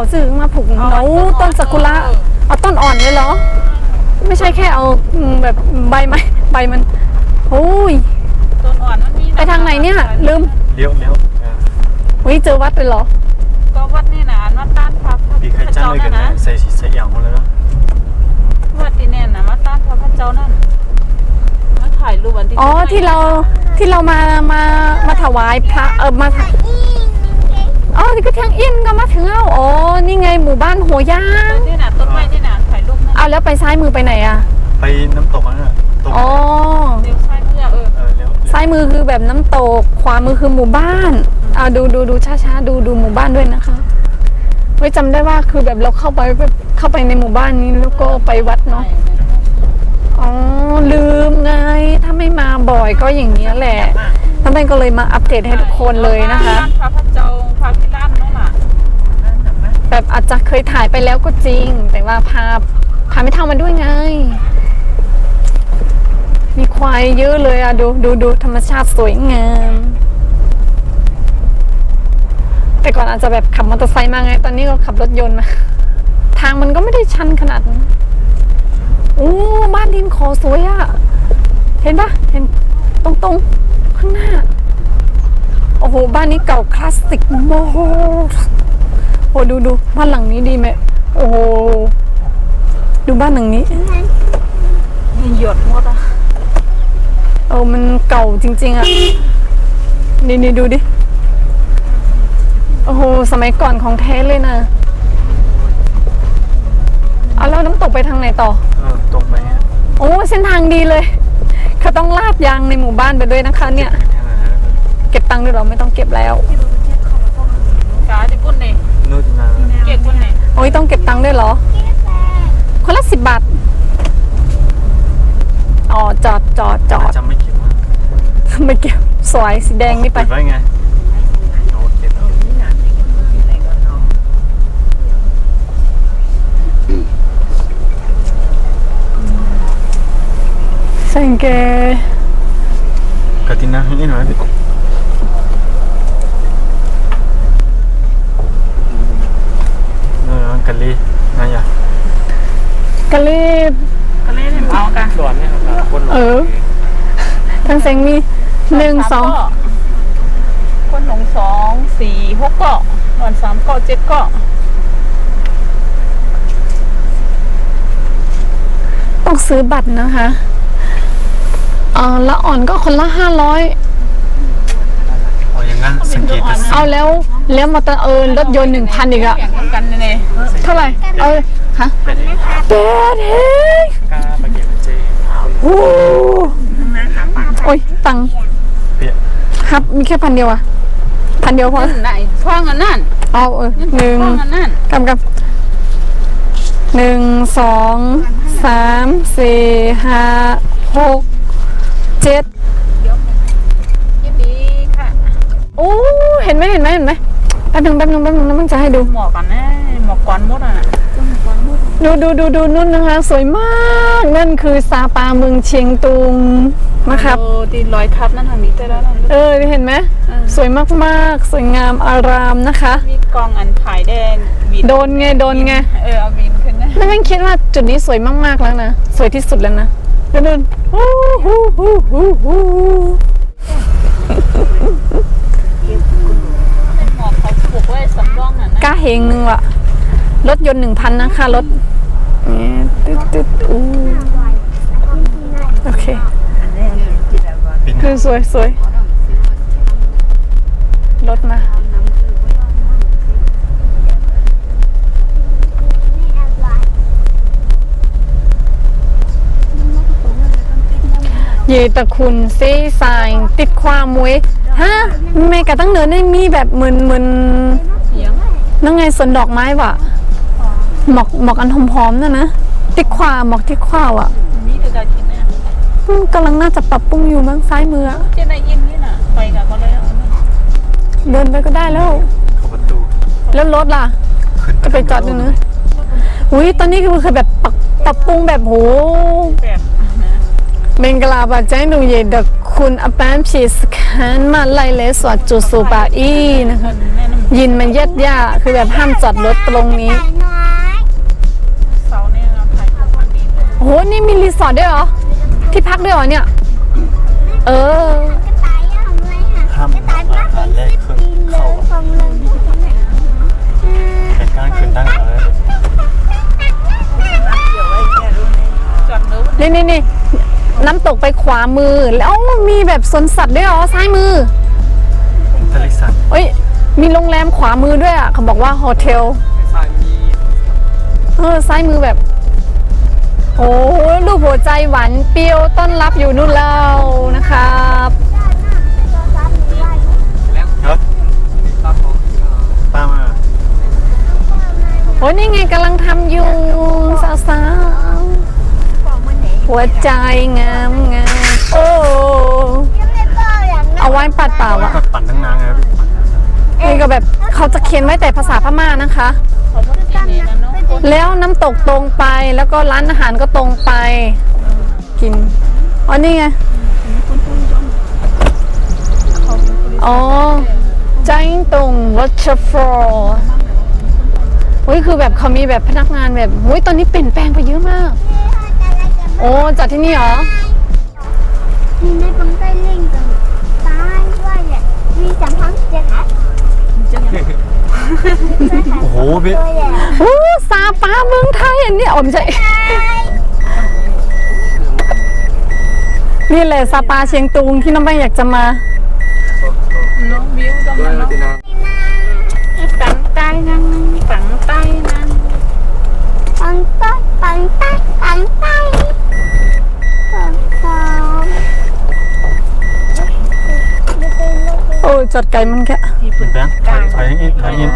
เอาซื้อมาผูกเอาเอาต้ต้นนอ่อนซากุระเออเอาต้นอ่อนเลยเหรอ ไม่ใช่แค่เอาอืมแบบใบไม้ใบมันโอ้ยต้นอ่อนมันมีไปทางไหนเนี่ยลืมเลี้ยวเลี้ยวเออวิเจอวัดเลยเหรอ ก็วัดนี่นะวัดต้านพระพระดีใครจ้างเลยกันนะนะใส่ใส่อย่างหมดเลยเนาะวัดที่แน่นนะวัดต้านพระพระเจ้านั่นมาถ่ายรูปวันที่อ๋อต้นไม้ที่เราที่เรามามามาถวายพระเออมาถ อ๋อที่ก็เทียงอินก็มาถึงแล้วอ๋อนี่ไงหมู่บ้านหัวย่างนี่นะต้นไม้ที่นะถ่ายรูปนั่นเอาแล้วไปซ้ายมือไปไหนอะไปน้ำตกนั่นน่ะตกอ๋อเลี้ยวซ้ายเพื่อเออเออเลี้ยวซ้ายมือคือแบบน้ำตก ขวามือคือหมู่บ้านอ่าดูดูดูช้าๆดูดูหมู่บ้านด้วยนะคะไว้จำได้ว่าคือแบบเราเข้าไปแบบเข้าไปในหมู่บ้านนี้แล้วก็ไปวัดเนาะอ๋อลืมไง ถ้าไม่มาบ่อยก็อย่างนี้ยแหละท่านแม่ก็เลยมาอัปเดตให้ทุกคนเลยนะคะต้านพระพระเจ้าพระพิรานนั่นน่ะ แบบอาจจะเคยถ่ายไปแล้วก็จริง แต่ว่าพาพาไม่เท่ามาด้วยไง มีควายเยอะเลยอะดูดูดูธรรมชาติสวยงาม แต่ก่อนอาจจะแบบขับมอเตอร์ไซค์มาไง ตอนนี้ก็ขับรถยนต์มา ทางมันก็ไม่ได้ชันขนาดนั้นโอ้บ้านดินขอสวยอะเห็นปะเห็นตรงตรงข้างหน้า โอ้โห บ้านนี้เก่าคลาสสิกมาก โอ้ดูดูบ้านหลังนี้ดีไหมโอ้โหดูบ้านหลังนี้หยดหมดอะเออมันเก่าจริง ๆอะนี่นี่ดูดิโอ้โหสมัยก่อนของแท้เลยนะเอาแล้วน้ำตกไปทางไหนต่อเออตรงไปเนี่ยโอ้เส้นทางดีเลยเขาต้องลาดยางในหมู่บ้านไปด้วยนะคะ เนี่ยเนี่ยนะเก็บตังค์ด้วยเหรอไม่ต้องเก็บแล้ว กาที่ปุ่นนี่ นู่นนะเก่งปุ่นนี่โอ้ยต้องเก็บตังค์ด้วยเหรอ คนละสิบบาท อ๋อจอดจอดจอดจำไม่เก็บว่าไม่เก็บสวยสีแดงนี่ไปปิดไว้ไงโอเคเอาสังเกต Katina ini mana sih? Nah, kali nanya. กะลีบ ก็เล่นเอากันส่วนเนี่ยครับคนเออทั้งเซ็งมีหนึ่งสองคนหลงสองสี่หกเกาะนอนสามเกาะเจ็ดเกาะต้องซื้อบัตรนะคะเออละอ่อนก็คนละห้าร้อย อ๋ออย่างงั้นสังเกตเอาแล้วแล้วมอเตอร์เออรถยนต์หนึ่งพันอีกอะแข่งกันเนี่ยเท่าไหร่เอาฮะแปดเฮ้ยกาไปเก็บเจโอ้โอ้ยตังค์เปียครับมีแค่พันเดียวอะพันเดียวพอไหนท่องอันนั่นเอาเออหนึ่งท่องอันนั่นกำกับหนึ่งสองสามสี่ห้าหกเจ็ด ยินดีค่ะ โอ้เห็นไหมเห็นไหมเห็นไหมแป๊บหนึงแป๊บหนึงแป๊บหนึงแล้วมันจะให้ดูหมอกกันนะหมอกกวนมดอะดูดูดูดูนุ่นนะคะ สวยมากนั่นคือซาปาเมืองเชียงตุงนะครับโอ้ตีลอยทับนั่นทางนี้แต่แล้วนั่นเออเห็นไหมสวยมากๆ สวยงามอารามนะคะ มีกองอันผายแดงบินโดนไงโดนไงเออเอาบินขึ้นนะไม่แม่งคิดว่าจุดนี้สวยมากๆแล้วนะสวยที่สุดแล้วนะเดินเดินฮู้ฮู้ฮู้ฮู้ ฮู้หมอกเขาปลูกไว้สำรองอะนะกล้าเฮงหนึ่งว่ะรถยนต์หนึ่งพันนะคะรถเนี่ยตึ๊ดตึ๊ดอู้โอเคคือสวยสวยรถมาเยตะคุณเซายติดความมวย ฮะแม่กะตั้งเนินได้มีแบบเหมือนเหมือนเสียงนั่งไงสวนดอกไม้ว่ะหมอกหมอกอันหอมๆน่ะนะติดขวาหมอกติดขวาว่ะมีแต่การกินเนี่ยอืมกำลังน่าจะปรับปรุงอยู่มั้งซ้ายมืออะเจนได้ยินนี่น่ะไปกับก็เลยเอานั่นเดินไปก็ได้แล้วเข้าประตูแล้วรถล่ะขึ้นจะไปจอดตรงนู้นอุ้ยตอนนี้คือคือแบบปรับปรับปรุงแบบโหแบบ นะเมงกลาบาแจ้งดูเยดะคุณอปามชีสแคนมาไล่เลสวัดจูสูบาอีนะคะแม่น้ำยินมันเย็ดย่าคือแบบห้ามจอดรถตรงนี้เสาเนี่ยเราถ่ายรูปมันดีเลยโอ้โหนี่มีรีสอร์ทด้วยเหรอ ที่พักด้วยเหรอเนี่ย เออห้ามอาหารแรกเครื่องเข้าเป็นการคืนตั้งเลย จอดเนื้อวันนี่นี่นี่น้ำตกไปขวามือ แล้วมีแบบสวนสัตว์ด้วยเหรอซ้ายมือทะเลสัตว์เอ้ยมีโรงแรมขวามือด้วยอะเขาบอกว่าโฮเทลสายมีเออซ้ายมือแบบโอ้โหรูปหัวใจหวานเปรี้ยวต้อนรับอยู่นู่นแล้วนะครับครับป้ามาโอ้ยนี่ไงกำลังทำอยู่สาวๆ หัวใจงามงามโอ้เอาไว้ปัดเปล่าอะก็ปั่นตั้งนานไงพี่ปั่นนี่ก็แบบเขาจะเขียนไว้แต่ภาษาพม่านะคะเขาบอกที่นี่นะเนาะคนแล้วน้ำตกตรงไปแล้วก็ร้านอาหารก็ตรงไปกินอ๋อนี่ไงอ๋อใจตรงวัชฟอร์อุ้ยคือแบบเขามีแบบพนักงานแบบอุ้ยตอนนี้เปลี่ยนแปลงไปเยอะมาก โอ้จากที่นี่เหรอ nhìn đây con tay lên rồi tay qua vậy vì chẳng thắng chết hả โอ้โหพี่ tôi vậy โอ้ซาปาเมืองไทยอันนี้อ๋อไม่ใช่นี่แหละซาปาเชียงตุงที่น้องแป้งอยากจะมาน้องวิวต้องมาเนาะฝังใต้นั่งฝังใต้นั่ โอ้จอดไกลมันแค่ที่เป็ปุ่นนแบงค์ถอยถอยอย่างนี้ถอยอย่างนี้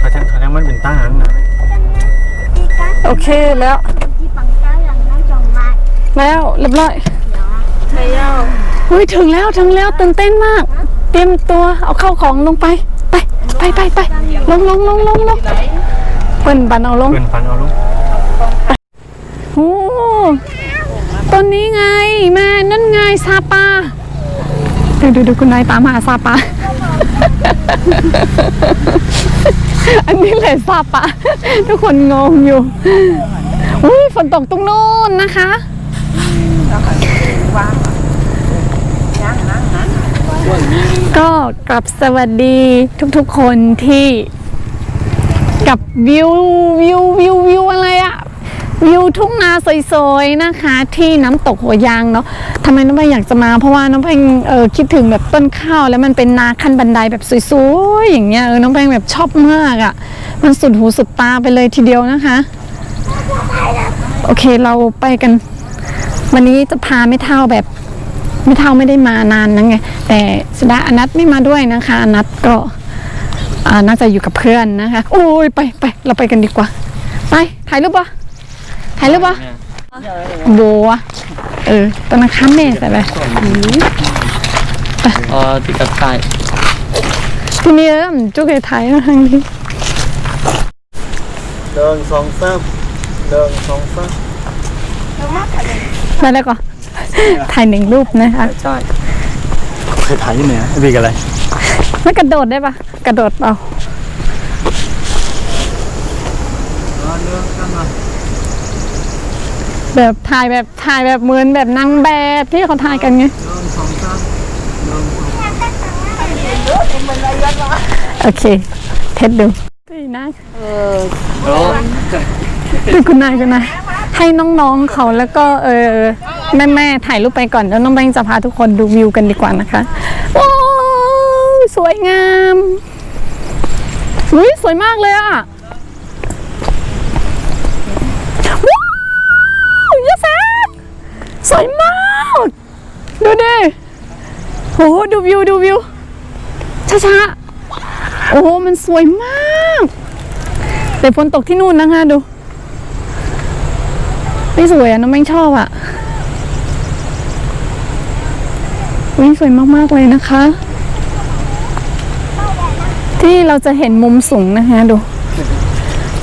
ถอยทางถอยทางมันเป็นตั้งนั้นนะ đi cá โอเคแล้ว đi bằng tay là nó tròn lại แล้วเรียบร้อยไทยเย้าอุ้ยถึงแล้วถึงแล้วตื่นเต้นมาก เตรียมตัวเอาเข้าของลงไป ไปไปไปไปลงลงลงลงลงไหลเปิ้นบันเอาลง เพื่อนปันเอาลูกโอ้ต้นนี้ไงแม่นั่นไงซาปา ดูดูดูคุณนายตามหาซาปาอันนี้เลยซาปาทุกคนงงอยู่อุ้ยฝนตกตรงนู้นนะคะก็กลับสวัสดีทุกๆคนที่กับวิววิววิววิวอะไรอะ วิวทุ่งนาสวยๆนะคะ ที่น้ำตกหัวยางเนาะทำไมน้องแพงอยากจะมาเพราะว่าน้องแพงเออคิดถึงแบบต้นข้าวแล้วมันเป็นนาขั้นบันไดแบบสวยๆอย่างเงี้ยเออน้องแพงแบบชอบมากอะมันสุดหูสุดตาไปเลยทีเดียวนะคะ โอเคเราไปกัน วันนี้จะพาไม่เท่าแบบไม่เท่าไม่ได้มานานนะไงแต่สดาอนัทไม่มาด้วยนะคะอนัทก็น่าจะอยู่กับเพื่อนนะคะ โอ้ยไปไปเราไปกันดีกว่า ไปถ่ายรูปปะ ถ่ายรูปล่าโบวะเออตอนนั้นค้มเม่ใส่ไปอ๋อติดกับไก่ทีนี้เริ่มจุกเกะไทยนะทางนี้เดินสองสามเดินสองสามได้แล้วก็ถ่ายหนึ่งรูปนะคะใช่เคยถ่ายที่ไหนพี่กันอะไรไม่กระโดดได้ปะกระโดดเปล่าเดินกันมา แบบถ่ายแบบถ่ายแบบเหมือนแบบนางแบบที่เขาถ่ายกันไงโอเค เทสดูดีนะ 어, ดูคุณนายคุณนายให้น้องๆเขาแล้วก็เออแม่ๆถ่ายรูปไปก่อนแล้วน้องแบงจะพาทุกคนดูวิวกันดีกว่านะคะว้าวสวยงามอุ้ยสวยมากเลยอะ ดูดิโหดูวิวดูวิวช้าๆ โอ้โหมันสวยมาก แต่ฝนตกที่นู่นนะคะดู ไม่สวยอะน้องแม่งชอบอะวิสวยมากๆเลยนะคะ ที่เราจะเห็นมุมสูงนะคะดู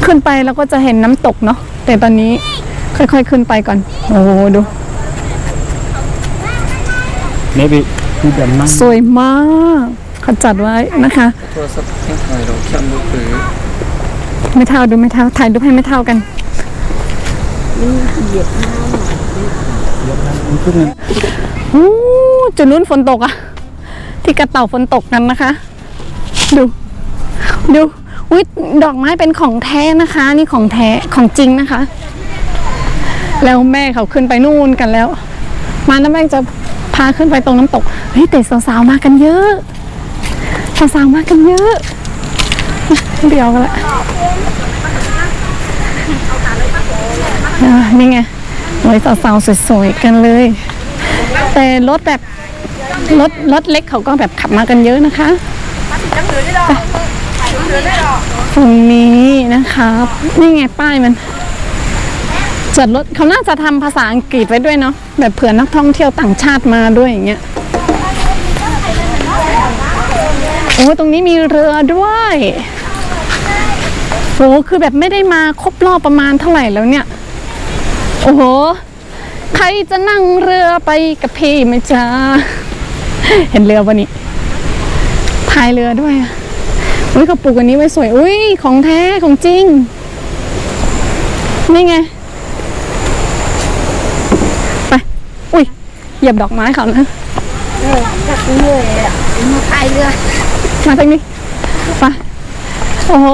ขึ้นไปเราก็จะเห็นน้ำตกเนาะแต่ตอนนี้ค่อยๆขึ้นไปก่อน โอ้โหดู เนบีพี่เดินนั่งสวยมากเขาจัดไว้นะคะโทรศัพท์แข็งถ่ายเราแคมือถือไม่เท่าดูไม่เท่าถ่ายรูปให้ไม่เท่ากันอู้จุดนู้นฝนตกอะที่กระเต่าฝนตกกันนะคะ ดู ดูอุ้ยดอกไม้เป็นของแท้นะคะ นี่ของแท้ของจริงนะคะ แล้วแม่เขาขึ้นไปนู่นกันแล้ว มาน้ำแม่จะ พาขึ้นไปตรงน้ำตกเฮ้ยแต่สาวๆมากันเยอะสาวๆมากันเยอะ เดี๋ยวกันละนี่ไงโอ้ยสาวๆสวยๆกันเลย แต่รถแบบรถรถเล็กเขาก็แบบขับมากันเยอะนะคะตรงนี้นะครับนี่ไงป้ายมัน จอดรถเขาน่าจะทำภาษาอังกฤษไว้ด้วยเนาะแบบเผื่อนักท่องเที่ยวต่างชาติมาด้วยอย่างเงี้ยโอ้ตรงนี้มีเรือด้วยโอ้คือแบบไม่ได้มาครบรอบประมาณเท่าไหร่แล้วเนี่ย โอ้โห ใครจะนั่งเรือไปกับพี่ไหมจ๊ะเห็นเรือปะนี่พายเรือด้วยอะอุ้ยเขาปลูกอันนี้ไว้สวย อุ้ยของแท้ของจริง นี่ไง ไป อุ้ ยเหยียบดอกไม้เขานะจากเรือเลยอะมาพายเรือมาทางนี้ไปโอ้โห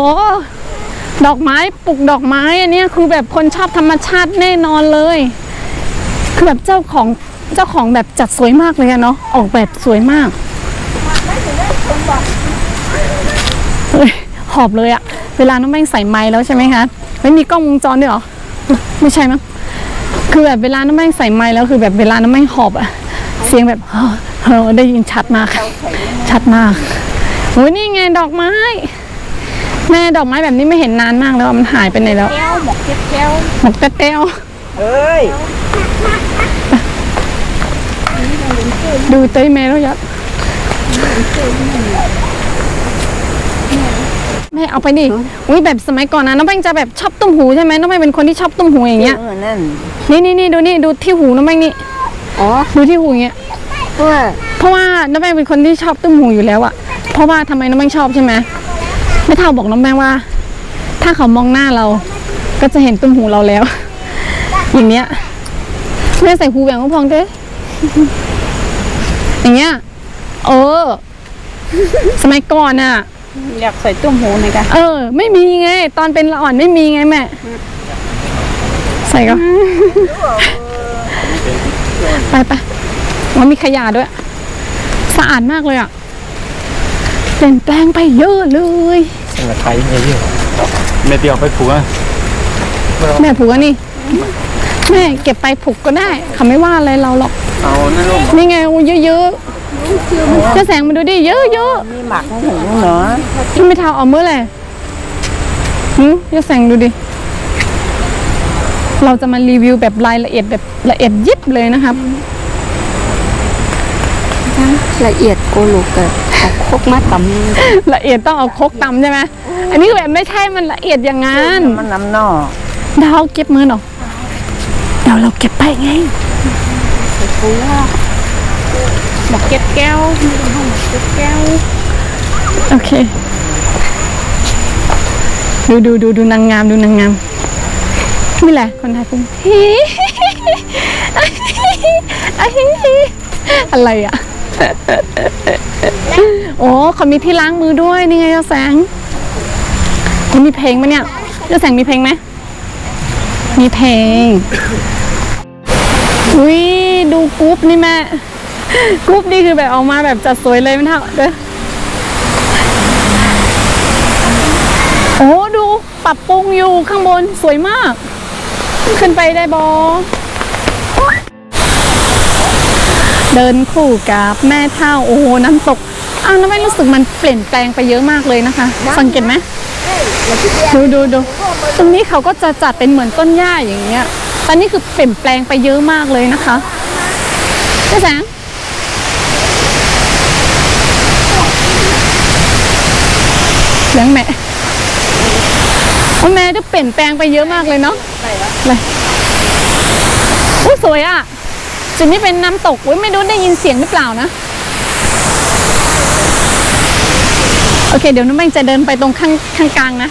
ดอกไม้ปลูกดอกไม้อันเนี้ยคือแบบคนชอบธรรมชาติแน่นอนเลย คือแบบเจ้าของเจ้าของแบบจัดสวยมากเลยอะเนาะออกแบบสวยมากเฮ้ยหอบเลยอะเวลาน้องแม่งใส่ไม้แล้วใช่ไหมคะไม่มีกล้องวงจรด้วยเหรอ ไม่ใช่มั้ง คือแบบเวลาน้องแม่งใส่ไม้แล้วคือแบบเวลาน้องแม่งหอบอะเสียงแบบเฮ้อได้ยินชัดมาก ชัดมากโอ้ยนี่ไงดอกไม้ แม่ดอกไม้แบบนี้ไม่เห็นนานมากแล้วมันหายไปไหนแล้วแก้วหมกเก็บแก้วหมกแต้วเอ้ยดูเต้ยแม่แล้วยัด แม่เอาไปดิอุ้ยแบบสมัยก่อนนะน้องแป้งจะแบบชอบตุ้มหูใช่ไหมน้องแป้งเป็นคนที่ชอบตุ้มหูอย่างเงี้ยเออนั่นนี่นี่นี่ดูนี่ดูที่หูน้องแป้งนี่อ๋อดูที่หูอย่างเงี้ยเพื่อเพราะว่าน้องแป้งเป็นคนที่ชอบตุ้มหูอยู่แล้วอะเพราะว่าทำไมน้องแป้งชอบใช่ไหมแม่เท่าบอกน้องแป้งว่า ถ้าเขามองหน้าเรา ก็จะเห็นตุ้มหูเราแล้ว อย่างเนี้ยแม่ใส่หูแหวนก็พองเด้อย่างเงี้ยเออ สมัยก่อนอะ อยากใส่ตุ้มหูหน่อยกันเออ ไม่มีไง ตอนเป็นละอ่อนไม่มีไงแม่ ใส่ก็ไปไปมันมีขยะด้วย สะอาดมากเลยอะเปลี่ยนแปลงไปเยอะเลยสิ่งไทยเยอะเม็ดเดียวไปผูกอะแม่ผูกอันนี่แม่เก็บไปผูกก็ได้เขาไม่ว่าอะไรเราหรอก เอานั่นลงนี่ไงโอ้เยอะๆ จะแสงมาดูดิเยอะๆมีหมักหูเนาะที่ไม่เท่าเอาเมื่อไหร่หืมจะแสงดูดิ เราจะมารีวิวแบบรายละเอียดแบบละเอียดยิบเลยนะครับ ละเอียดโกลูกเกิดเอาคกมาตำละเอียดต้องเอาครกตำใช่ไหมอันนี้แบบไม่ใช่มันละเอียดอย่างนั้นมันน้ำนอเดาวเก็บมือหนอเดี๋ยวเราเก็บไปไง หมกเก็บแก้วเก็บแก้ว โอเค ดูดูดูดูนางงามดูนางงามนี่แหละคนไทยเป็นฮิอะไรอะ โอ้เขามีที่ล้างมือด้วย นี่ไงเจ้าแสงมันมีเพลงไหมเนี่ยเจ้าแสงมีเพลงไหม มีเพลงอุ้ยดูกรุ๊ปนี่แม่ กรุ๊ปนี่คือแบบออกมาแบบจัดสวยเลยไม่เท่าเด้อโอ้ดูปรับปรุงอยู่ข้างบนสวยมาก ขึ้นไปได้บอเดินคู่กับแม่เท่าโอ้โหน้ำตกอ้าวน้ำไม่รู้สึกมันเปลี่ยนแปลงไปเยอะมากเลยนะคะ สังเกตไหมดูดูดูตรงนี้เขาก็จะจัดเป็นเหมือนต้นหญ้าอย่างเงี้ยตอนนี้คือเปลี่ยนแปลงไปเยอะมากเลยนะคะเจ๊แสง เลี้ยงแม่โอ้แม่จะเปลี่ยนแปลงไปเยอะมากเลยเนาะอะไรอู้สวยอะ จุดนี้เป็นน้ำตกอุ้ยไม่รู้ได้ยินเสียงหรือเปล่านะ โอเค เดี๋ยวน้องแป้งจะเดินไปตรงข้างข้างกลางนะ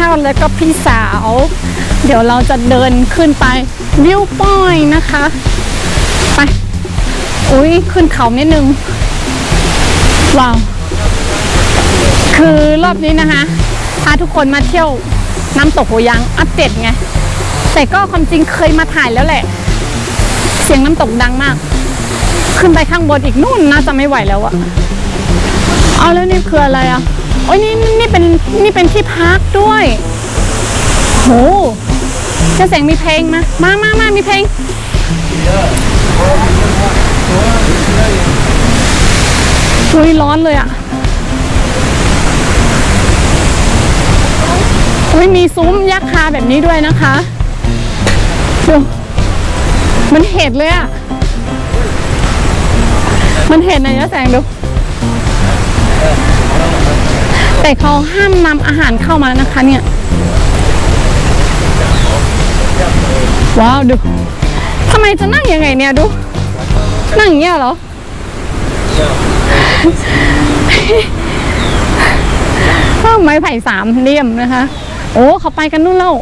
ท่าแล้วก็พี่สาว เดี๋ยวเราจะเดินขึ้นไปวิวปอยนะคะ ไป อุ้ยขึ้นเขานิดนึง ว้าว คือรอบนี้นะคะ พาทุกคนมาเที่ยวน้ำตกหัวยางอัปเดตไง แต่ก็ความจริงเคยมาถ่ายแล้วแหละ เสียงน้ำตกดังมาก ขึ้นไปข้างบนอีกนู่นน่าจะไม่ไหวแล้วอะเอาแล้วนี่คืออะไรอะ อ้ยนี่นี่เป็นนี่เป็นที่พักด้วยโหเจะเสียงมีเพลงมามามามามีเพลงอุ้ยร้อนเลยอะอุ้ยมีซุ้มยักษ์คาแบบนี้ด้วยนะคะดูมันเห็ดเลยอะมันเห็นนะยะแสงดู แต่เขาห้ามนำอาหารเข้ามานะคะเนี่ย ว้าวดูทำไมจะนั่งยังไงเนี่ยดู นั่งอย่างเงี้ยเหรอก็ไม้ไผ่สามเหลี่ยมนะคะ โอ้เขาไปกันนู่นแล้ว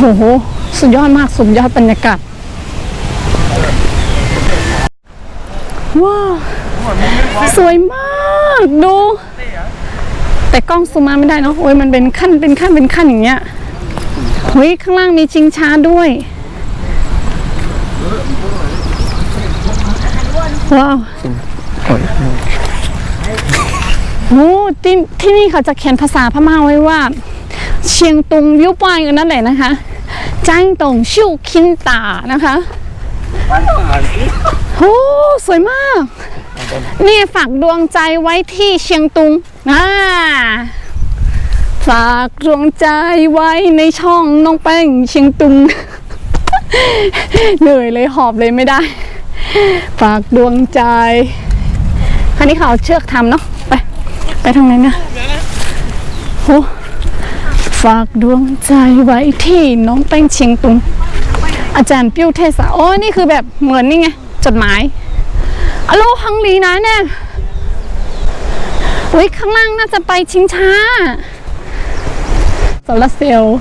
โอ้โห สุดยอดมาก สุดยอดบรรยากาศ ว้าว สวยมาก ดู แต่กล้องซูมมาไม่ได้เนาะโอ้ยมันเป็นขั้นเป็นขั้นเป็นขั้นอย่างเงี้ยเฮ้ยข้างล่างมีชิงช้าด้วยว้าวโอ้ที่ที่นี่เขาจะเขียนภาษาพม่าไว้ว่า เชียงตุงวิวปอยกันนั่นแหละนะคะจ้างตงชิวคินตานะคะโอ้สวยมาก นี่ฝากดวงใจไว้ที่เชียงตุง อ่าฝากดวงใจไว้ในช่องน้องแป้งเชียงตุง เหนื่อยเลยหอบเลยไม่ได้ ฝากดวงใจคันนี้เขาเอาเชือกทำเนาะไป ไปทางไหนนี่ยโอ้ฝากดวงใจไว้ที่น้องแป้งเชียงตุง อาจารย์ปิ้วเทศะโอ้นี่คือแบบเหมือนนี่ไง จดหมายอโลฮังลีนะเนี่ย อุ้ยข้างล่างน่าจะไปชิงช้าโซลาร์เซลล์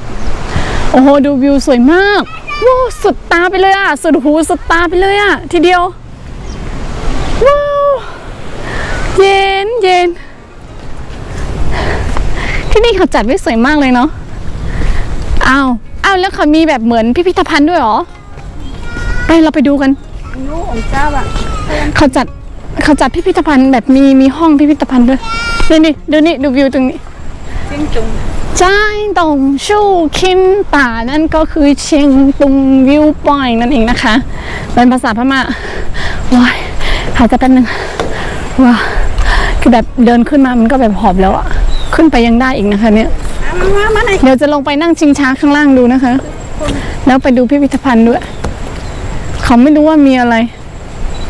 โอ้โหดูวิวสวยมากว้าวสุดตาไปเลยอะ สุดหูสุดตาไปเลยอะ ทีเดียวว้าวเย็นเย็นที่นี่เขาจัดไว้สวยมากเลยเนาะอ้าวอ้าวแล้วเขามีแบบเหมือนพิพิธภัณฑ์ด้วยเหรอไปไปเราไปดูกันนู้องเจ้าอะเขาจัด เขาจัดพิพิธภัณฑ์แบบมีมีห้องพิพิธภัณฑ์ด้วยนี่นี่ดูนี่ดูวิวตรงนี้จิ้งจุงจ้ายตงชู่คินป่านั่นก็คือเชียงตุงวิวปอยนั่นเองนะคะ เป็นภาษาพม่าว้ายหายใจแป๊บนึงว้าคือแบบเดินขึ้นมามันก็แบบหอบแล้วอะขึ้นไปยังได้อีกนะคะเนี่ยมามามาไหนเดี๋ยวจะลงไปนั่งชิงช้าข้างล่างดูนะคะ แล้วไปดูพิพิธภัณฑ์ด้วย เขาไม่รู้ว่ามีอะไร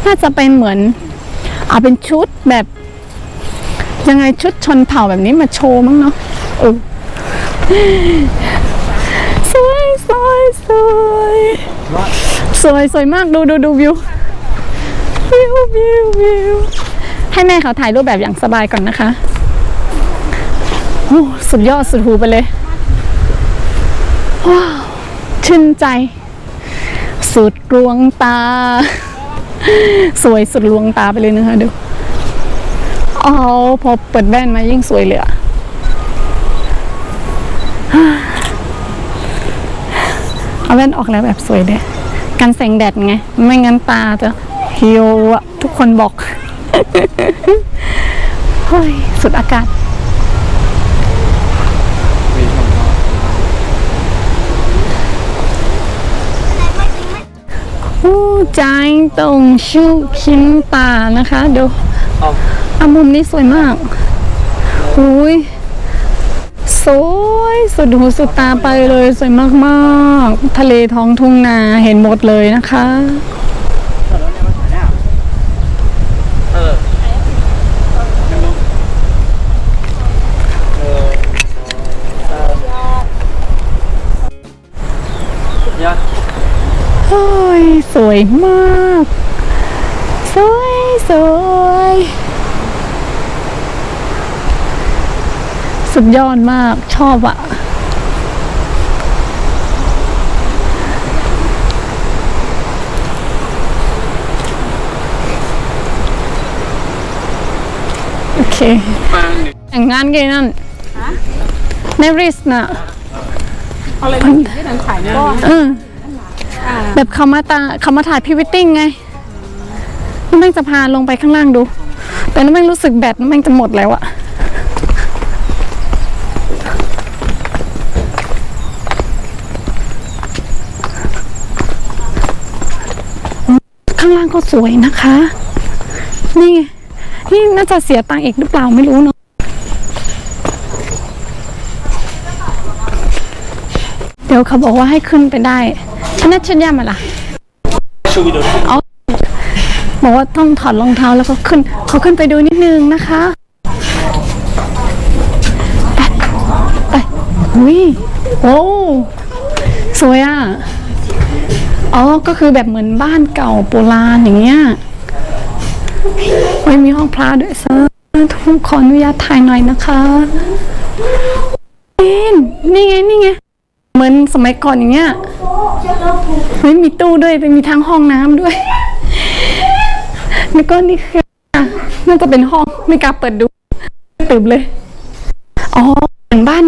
น่าจะเป็นเหมือน เอาเป็นชุดแบบ ยังไงชุดชนเผ่าแบบนี้มาโชว์มั้งเนาะเออสวยสวยสวยสวยสวยมากดูดูดูวิววิววิววิวให้แม่เขาถ่ายรูปแบบอย่างสบายก่อนนะคะโอ้สุดยอดสุดหูไปเลยว้าวชื่นใจ สุดลวงตา สวยสุดลวงตาไปเลยนะคะดูอ๋อพอเปิดแว่นมายิ่งสวยเลยอะเอาแว่นออกแล้วแบบสวยเลยกันแสงแดดไง ไม่งั้นตาจะเหี่ยวอะทุกคนบอกเฮ้ยสุดอากาศ มีของเรา ผู้ใจตรงชูคินตานะคะ ดูอามุมนี้สวยมากอุ้ยสวยสุดหูสุดตาไปเลยสวยมากๆ ทะเลท้องทุ่งนาเห็นหมดเลยนะคะยอด โอ้ยสวยมาก สวยสวยสุดยอดมากชอบอะโอเคปังนี่แต่งงานกันนั่นในริสน่ะเอาอะไรมาที่นันถ่ายก็เออ แบบเขามาตาเขามาถ่ายพรีวิตติ้งไงน้องแม่งจะพาลงไปข้างล่างดู แต่น้องแม่งรู้สึกแบตน้องแม่งจะหมดแล้วอะข้างล่างก็สวยนะคะ นี่ไงนี่น่าจะเสียตังค์อีกหรือเปล่าไม่รู้เนาะเดี๋ยวเขาบอกว่าให้ขึ้นไปได้ ชนะชัญญามาล่ะเอาบอกว่าต้องถอดรองเท้าแล้วก็ขึ้นเขาขึ้นไปดูนิดนึงนะคะไปไปอุ้ยโอ้สวยอะอ๋อก็คือแบบเหมือนบ้านเก่าโบราณอย่างเงี้ยไม่มีห้องพระด้วยซะทุกขออนุญาตถ่ายหน่อยนะคะนี่ไงนี่ไง เหมือนสมัยก่อนอย่างเงี้ยไม่มีตู้ด้วยแต่มีทั้งห้องน้ำด้วยแล้วก็นี่คือน่าจะเป็นห้องไม่กล้าเปิดดูตื่นเลยอ๋อเหมือนบ้าน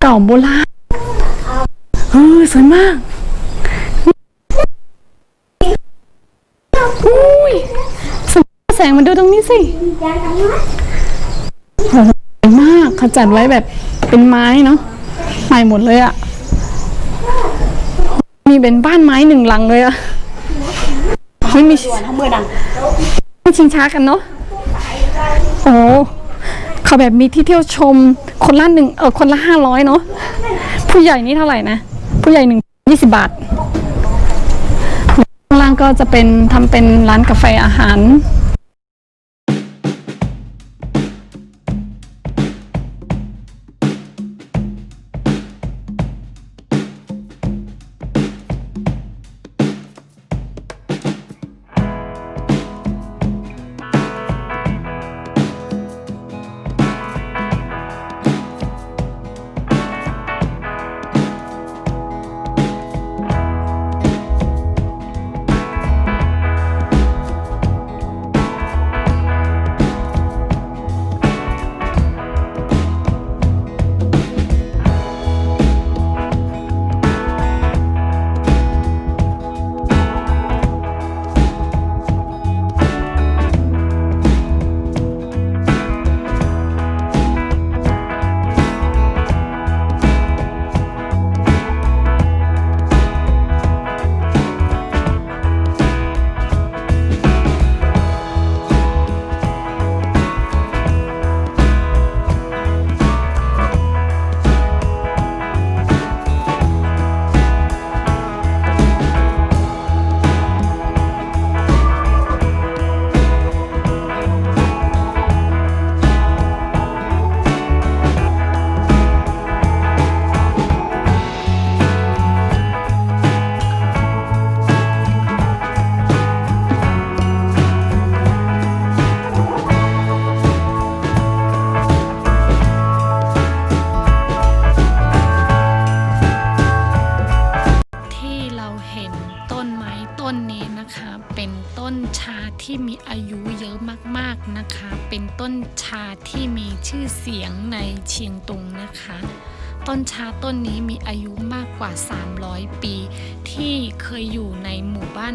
เก่าโบราณเออสวยมากอุ้ยสแสงมาดูตรงนี้สิสวยมากเขาจัดไว้แบบเป็นไม้เนาะใหม่หมดเลยอะ เป็นบ้านไม้หนึ่งหลังเลยอะไม่มีทั้งมือดังไม่ชิงช้ากันเนาะโอ้เขาแบบมีที่เที่ยวชมคนละหนึ่งเออคนละห้าร้อยเนาะผู้ใหญ่นี่เท่าไหร่นะ ผู้ใหญ่หนึ่งยี่สิบบาทข้างล่างก็จะเป็นทำเป็นร้านกาแฟอาหาร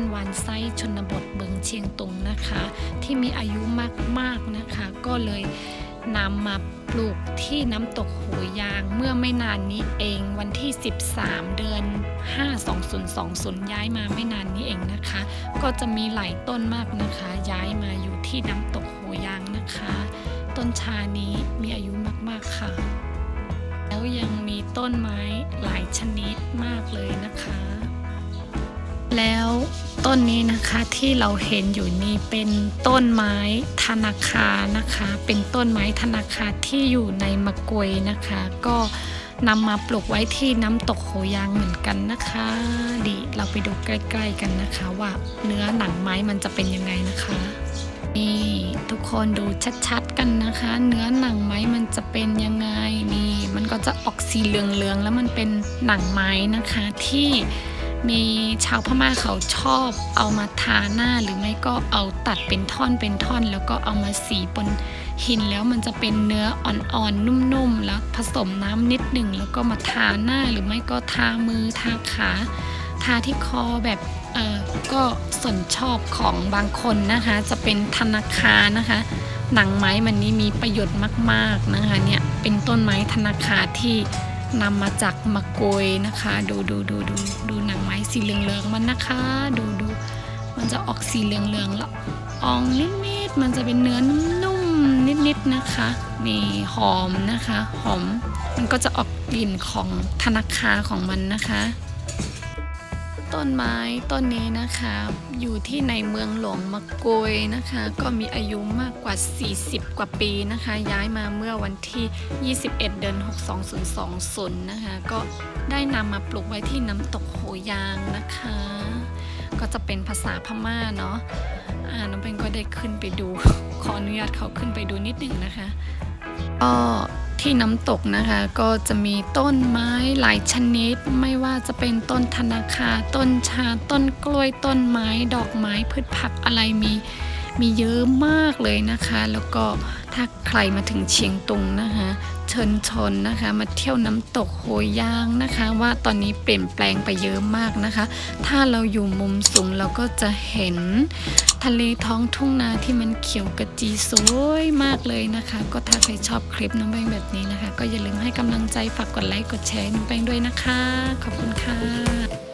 านวานไซชนบทเบิงเชียงตุงนะคะ ที่มีอายุมากๆนะคะ ก็เลยนำมาปลูกที่น้ำตกหูยางเมื่อไม่นานนี้เองวันที่ 13 เดือน 5 2020 ย้ายมาไม่นานนี้เองนะคะ ก็จะมีหลายต้นมากนะคะ ย้ายมาอยู่ที่น้ำตกหูยางนะคะ ต้นชานี้มีอายุมากๆค่ะ แล้วยังมีต้นไม้หลายชนิดมากเลยนะคะ แล้วต้นนี้นะคะที่เราเห็นอยู่นี่เป็นต้นไม้ธนาคารนะคะ เป็นต้นไม้ธนาคารที่อยู่ในมะกวยนะคะ ก็นำมาปลูกไว้ที่น้ำตกโหยางเหมือนกันนะคะ ดีเราไปดูใกล้ ๆกันนะคะ ว่าเนื้อหนังไม้มันจะเป็นยังไงนะคะนี่ทุกคนดูชัดๆกันนะคะ เนื้อหนังไม้มันจะเป็นยังไงนี่มันก็จะออกสีเหลืองๆแล้วมันเป็นหนังไม้นะคะที่ มีชาวพม่าเขาชอบเอามาทาหน้าหรือไม่ก็เอาตัดเป็นท่อนเป็นท่อน แล้วก็เอามาสีบนหินแล้วมันจะเป็นเนื้ออ่อนๆนุ่มๆแล้วผสมน้ำนิดหนึ่งแล้วก็มาทาหน้าหรือไม่ก็ทามือทาขาทาที่คอแบบเออก็ส่วนชอบของบางคนนะคะ จะเป็นธนาคารนะคะ หนังไม้มันนี้มีประโยชน์มากๆนะคะเนี่ยเป็นต้นไม้ธนาคารที่นำมาจากมะกวยนะคะ ดูดูดูดูดู สีเหลืองๆมันนะคะ ดูดูมันจะออกสีเหลืองๆละอองนิดๆมันจะเป็นเนื้อนุ่มๆนิดๆนะคะนี่หอมนะคะ หอม มันก็จะออกกลิ่นของธนาคารของมันนะคะ ต้นไม้ต้นนี้นะคะ อยู่ที่ในเมืองหลวงมะโกยนะคะ ก็มีอายุมากกว่า 40 กว่าปีนะคะ ย้ายมาเมื่อวันที่ 21 เดือน 62020 นะคะ ก็ได้นำมาปลูกไว้ที่น้ำตกโหยางนะคะ ก็จะเป็นภาษาพม่าเนาะอ่าน้องเป็นก็ได้ขึ้นไปดู ขออนุญาตเขาขึ้นไปดูนิดหนึ่งนะคะ ก็ที่น้ำตกนะคะก็จะมีต้นไม้หลายชนิด ไม่ว่าจะเป็นต้นธนาคา ต้นชา ต้นกล้วยต้นไม้ ดอกไม้พืชผักอะไรมีมีเยอะมากเลยนะคะ แล้วก็ถ้าใครมาถึงเชียงตุงนะคะ เชิญชนนะคะ มาเที่ยวน้ำตกโหยยางนะคะ ว่าตอนนี้เปลี่ยนแปลงไปเยอะมากนะคะ ถ้าเราอยู่มุมสูงเราก็จะเห็นทะเลท้องทุ่งนาที่มันเขียวกระจีสวยมากเลยนะคะ ก็ถ้าใครชอบคลิปน้องแป้งแบบนี้นะคะ ก็อย่าลืมให้กำลังใจฝากกดไลค์กดแชร์น้องแป้งด้วยนะคะ ขอบคุณค่ะ